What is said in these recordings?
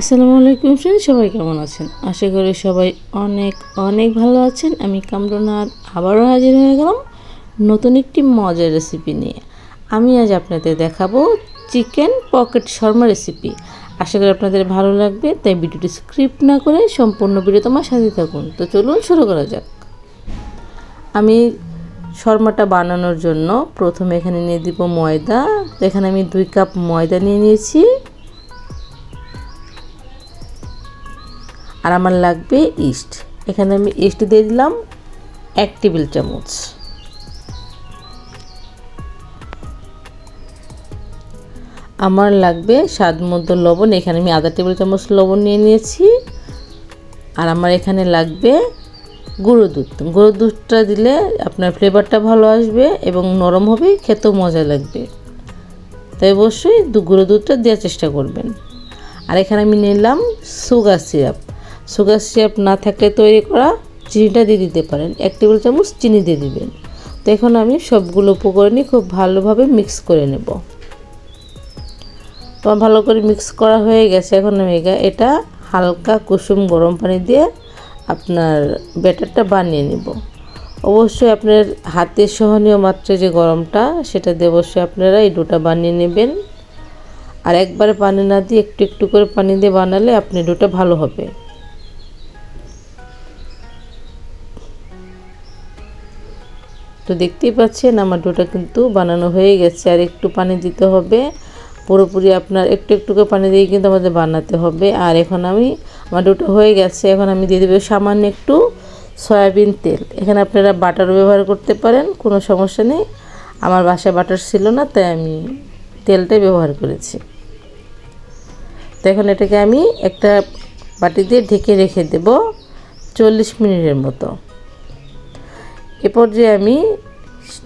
আসসালামু আলাইকুম ফ্রেন্ড সবাই কেমন আছেন? আশা করি সবাই অনেক অনেক ভালো আছেন। আমি কামরুনার আবারও হাজির হয়ে গেলাম নতুন একটি মজার রেসিপি নিয়ে। আমি আজ আপনাদের দেখাবো চিকেন পকেট শর্মা রেসিপি আশা করি আপনাদের ভালো লাগবে, তাই ভিডিওটি স্ক্রিপ্ট না করে সম্পূর্ণ ভিডিও তোমার সাথে থাকুন। তো চলুন শুরু করা যাক। আমি শর্মাটা বানানোর জন্য প্রথমে এখানে নিয়ে দিব ময়দা। এখানে আমি দুই কাপ ময়দা নিয়ে নিয়েছি। আর আমার লাগবে ইস্ট। এখানে আমি ইস্ট দিয়ে দিলাম এক টেবিল চামচ। আমার লাগবে স্বাদ মতো লবণ। এখানে আমি আধা টেবিল চামচ লবণ নিয়ে নিয়েছি। আর আমার এখানে লাগবে গুঁড়ো দুধ। গুঁড়ো দুধটা দিলে আপনার ফ্লেভারটা ভালো আসবে এবং নরম হবে, খেতেও মজা লাগবে। তাই অবশ্যই গুঁড়ো দুধটা দেওয়ার চেষ্টা করবেন। আর এখানে আমি নিলাম সুগার সিরাপ সুগার সিরাপ না থাকলে তৈরি করা চিনিটা দিয়ে দিতে পারেন। এক টেবিল চামচ চিনি দিয়ে দিবেন। তো এখন আমি সবগুলো উপকরণই খুব ভালোভাবে মিক্স করে নেব। তো ভালো করে মিক্স করা হয়ে গেছে। এখন আমি এটা হালকা কুসুম গরম পানি দিয়ে আপনার ব্যাটারটা বানিয়ে নেব। অবশ্যই আপনার হাতের সহনীয় মাত্রায় যে গরমটা, সেটা দিয়ে অবশ্যই আপনারা এই ডোটা বানিয়ে নেবেন। আর একবারে পানি না দিয়ে একটু একটু করে পানি দিয়ে বানালে আপনি ডোটা ভালো হবে। তো দেখতেই পাচ্ছেন আমার ডোটা কিন্তু বানানো হয়ে গেছে। আর একটু পানি দিতে হবে। পুরোপুরি আপনার একটু একটু করে পানি দিয়ে কিন্তু আমাদের বানাতে হবে। আর এখন আমি, আমার ডোটা হয়ে গেছে। এখন আমি দিয়ে দেবো সামান্য একটু সয়াবিন তেল। এখানে আপনারা বাটারও ব্যবহার করতে পারেন, কোনো সমস্যা নেই। আমার বাসায় বাটার ছিল না, তাই আমি তেলটাই ব্যবহার করেছি। তো এখন এটাকে আমি একটা বাটি দিয়ে ঢেকে রেখে দেব চল্লিশ মিনিটের মতো। এরপর যে আমি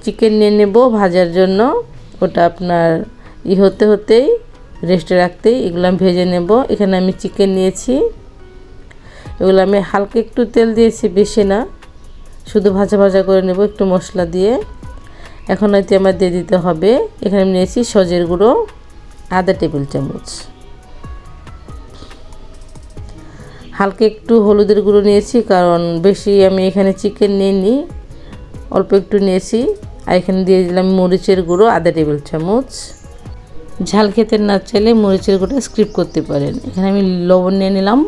চিকেন নিয়ে নেব ভাজার জন্য। ওটা আপনার ই হতে হতেই রেস্টে রাখতেই এগুলো আমি ভেজে নেব। এখানে আমি চিকেন নিয়েছি। এগুলো আমি হালকা একটু তেল দিয়েছি, বেশি না। শুধু ভাজা ভাজা করে নেব একটু মশলা দিয়ে। এখন হয়তো আমার দিয়ে দিতে হবে। এখানে আমি নিয়েছি সজের গুঁড়ো, আধা টেবিল চামচ। হালকা একটু হলুদের গুঁড়ো নিয়েছি, কারণ বেশি আমি এখানে চিকেন নিয়ে নিই অল্প একটু নিয়েছি। আর এখানে দিয়ে দিলাম মরিচের গুঁড়ো, আধা টেবিল চামচ। ঝাল খেতে না চাইলে মরিচের গুঁড়ো স্ক্রিপ করতে পারেন। এখানে আমি লবণ নিয়ে নিলাম।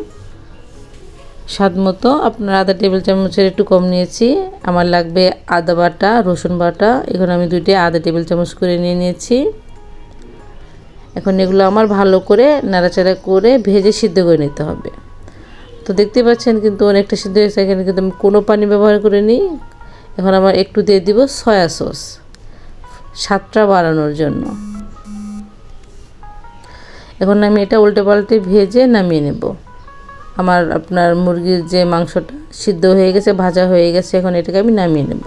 স্বাদ মতো আপনার আধা টেবিল চামচের একটু কম নিয়েছি। আমার লাগবে আদা বাটা, রসুন বাটা। এখন আমি দুইটা আধা টেবিল চামচ করে নিয়ে নিয়েছি। এখন এগুলো আমার ভালো করে নাড়াচাড়া করে ভেজে সিদ্ধ করে নিতে হবে। তো দেখতে পাচ্ছেন কিন্তু অনেকটা সিদ্ধ হয়েছে। এখানে কিন্তু আমি কোনো পানি ব্যবহার করে নিই এখন আমার একটু দিয়ে দিব সয়া সস, স্বাদটা বাড়ানোর জন্য। এখন আমি এটা উল্টে পাল্টে ভেজে নামিয়ে নেব। আমার আপনার মুরগির যে মাংসটা সিদ্ধ হয়ে গেছে, ভাজা হয়ে গেছে, এখন এটাকে আমি নামিয়ে নেব।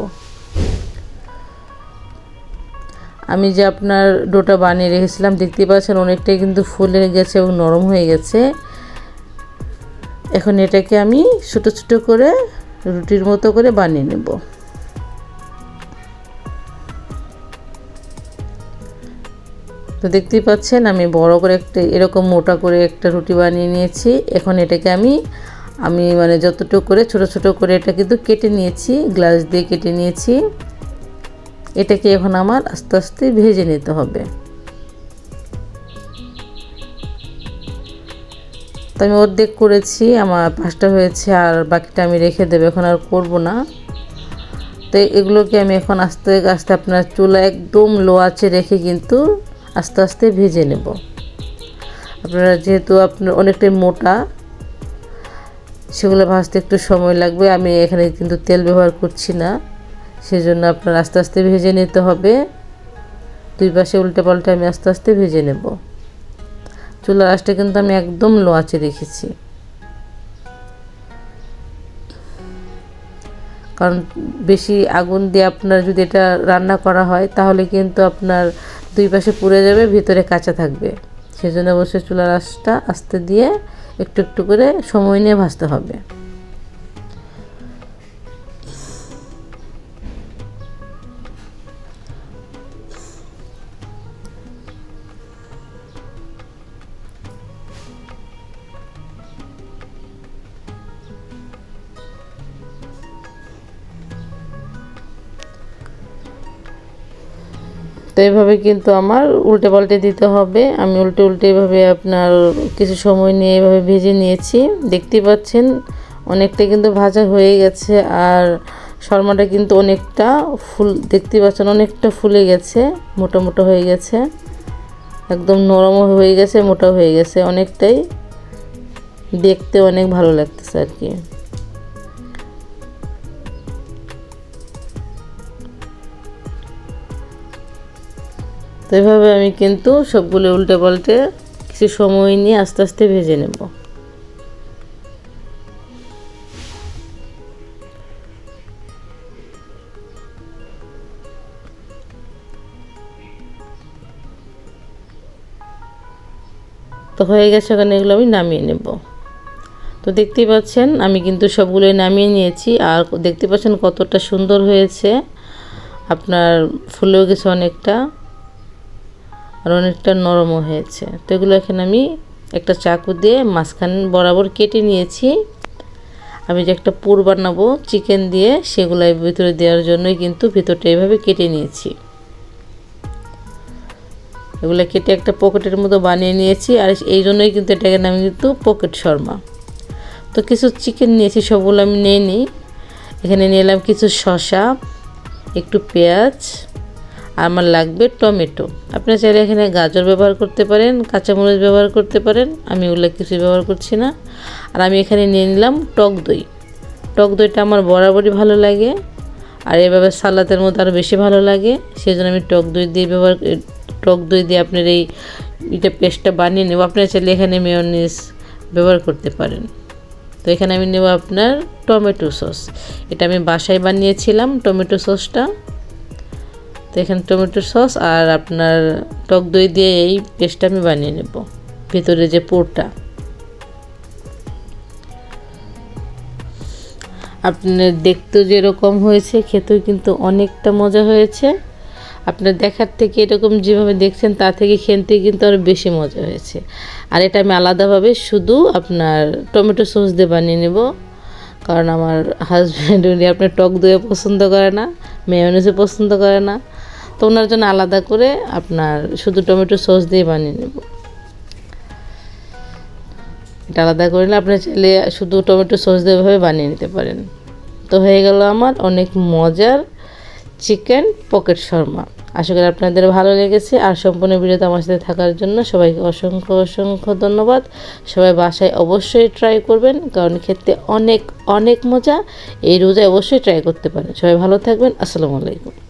আমি যে আপনার ডোটা বানিয়ে রেখেছিলাম দেখতে পাচ্ছেন অনেকটাই কিন্তু ফুলে গেছে এবং নরম হয়ে গেছে। এখন এটাকে আমি ছোটো ছোটো করে রুটির মতো করে বানিয়ে নেব। তো দেখতেই পাচ্ছেন আমি বড় করে একটা, এরকম মোটা করে একটা রুটি বানিয়ে নিয়েছি। এখন এটাকে আমি আমি মানে যতটুকু করে ছোট ছোট করে এটা কিন্তু কেটে নিয়েছি, গ্লাস দিয়ে কেটে নিয়েছি। এটাকে এখন আমার আস্তে আস্তে ভেজে নিতে হবে। তো আমি অর্ধেক করেছি, আমার পাঁচটা হয়েছে আর বাকিটা আমি রেখে দেবো, এখন আর করব না। তো এগুলোকে আমি এখন আস্তে আস্তে আপনার চুলা একদম লো আছে রেখে কিন্তু আস্তে আস্তে ভেজে নেব। আপনারা যেহেতু আপনার অনেকটাই মোটা, সেগুলো ভাজতে একটু সময় লাগবে। আমি এখানে কিন্তু তেল ব্যবহার করছি না, সেজন্য আপনার আস্তে আস্তে ভেজে নিতে হবে। দুই পাশে উল্টে পাল্টে আমি আস্তে আস্তে ভেজে নেব। চুলার আঁচটা কিন্তু আমি একদম লো আঁচে রেখেছি। কারণ বেশি আগুন দিয়ে আপনার যদি এটা রান্না করা হয়, তাহলে কিন্তু আপনার দুই পাশে পুড়ে যাবে, ভিতরে কাঁচা থাকবে। সেজন্য অবশ্যই চুলার আঁচটা আস্তে দিয়ে একটু একটু করে সময় নিয়ে ভাজতে হবে। তো এইভাবে কিন্তু আমার উল্টে পাল্টে দিতে হবে। আমি উল্টে উল্টে এভাবে আপনার কিছু সময় নিয়ে এভাবে ভেজে নিয়েছি। দেখতেই পাচ্ছেন, অনেকটা কিন্তু ভাজা হয়ে গেছে আর শর্মাটা কিন্তু অনেকটা ফুল, দেখতেই পাচ্ছেন অনেকটা ফুলে গেছে, মোটা মোটা হয়ে গেছে। একদম নরমও হয়ে গেছে মোটা হয়ে গেছে, অনেকটাই দেখতে অনেক ভালো লাগতেছে আর কি। তো এভাবে আমি কিন্তু সবগুলো উল্টে পাল্টে কিছু সময় নিয়ে আস্তে আস্তে ভেজে নেব। তো হয়ে গেছে ওখানে এগুলো আমি নামিয়ে নেব। তো দেখতেই পাচ্ছেন, আমি কিন্তু সবগুলোই নামিয়ে নিয়েছি আর দেখতে পাচ্ছেন কতটা সুন্দর হয়েছে। আপনার ফুলেও গেছে অনেকটা। আর অনেকটা নরমও হয়েছে। তো এগুলো এখানে আমি একটা চাকু দিয়ে মাঝখান বরাবর কেটে নিয়েছি। আমি যে একটা পুর বানাবো, চিকেন দিয়ে সেগুলো ভিতরে দেওয়ার জন্যই কিন্তু ভিতরটা এভাবে কেটে নিয়েছি। এগুলো কেটে একটা পকেটের মতো বানিয়ে নিয়েছি, আর এই জন্যই কিন্তু এটাকে নাম কিন্তু পকেট শর্মা। তো কিছু চিকেন নিয়েছি, সবগুলো আমি নিয়ে নিই। এখানে নিলাম কিছু শসা, একটু পেঁয়াজ আমার লাগবে টমেটো। আপনারা চাইলে এখানে গাজর ব্যবহার করতে পারেন, কাঁচামরিচ ব্যবহার করতে পারেন, আমি ওগুলো কিছু ব্যবহার করছি না। আর আমি এখানে নিয়ে নিলাম টক দই। টক দইটা আমার বরাবরই ভালো লাগে, আর এভাবে সালাদের মধ্যে আরও বেশি ভালো লাগে সেই জন্য আমি টক দই দিয়ে ব্যবহার টক দই দিয়ে আপনার এই এটা পেস্টটা বানিয়ে নেব। আপনারা চাইলে এখানে মেয়নিস ব্যবহার করতে পারেন। তো এখানে আমি নেব আপনার টমেটো সস। এটা আমি বাসায় বানিয়েছিলাম টমেটো সসটা। তো এখানে টমেটো সস আর আপনার টক দই দিয়ে এই পেস্টটা আমি বানিয়ে নেব, ভেতরে যে পোরটা আপনার দেখতেও যেরকম হয়েছে, খেতেও কিন্তু অনেকটা মজা হয়েছে। আপনার দেখার থেকে এরকম যেভাবে দেখছেন, তা থেকে খেতে কিন্তু আরও বেশি মজা হয়েছে। আর এটা আমি আলাদাভাবে শুধু আপনার টমেটো সস দিয়ে বানিয়ে নেব। কারণ আমার হাজব্যান্ড উনি আপনার টক দইয়ে পছন্দ করে না মেয়নিজে পছন্দ করে না। তো ওনার জন্য আলাদা করে আপনার শুধু টমেটো সস দিয়ে বানিয়ে নেব। এটা আলাদা করে নিলে আপনি চাইলে শুধু টমেটো সস দিয়ে বানিয়ে নিতে পারেন। তো হয়ে গেল আমার অনেক মজার চিকেন, পকেট শর্মা। আশা করি আপনাদের ভালো লেগেছে। আর সম্পূর্ণ ভিডিওতে আমার সাথে থাকার জন্য সবাইকে অসংখ্য অসংখ্য ধন্যবাদ। সবাই বাসায় অবশ্যই ট্রাই করবেন, কারণ খেতে অনেক অনেক মজা। এই রোজায় অবশ্যই ট্রাই করতে পারেন। সবাই ভালো থাকবেন। আসসালামু আলাইকুম।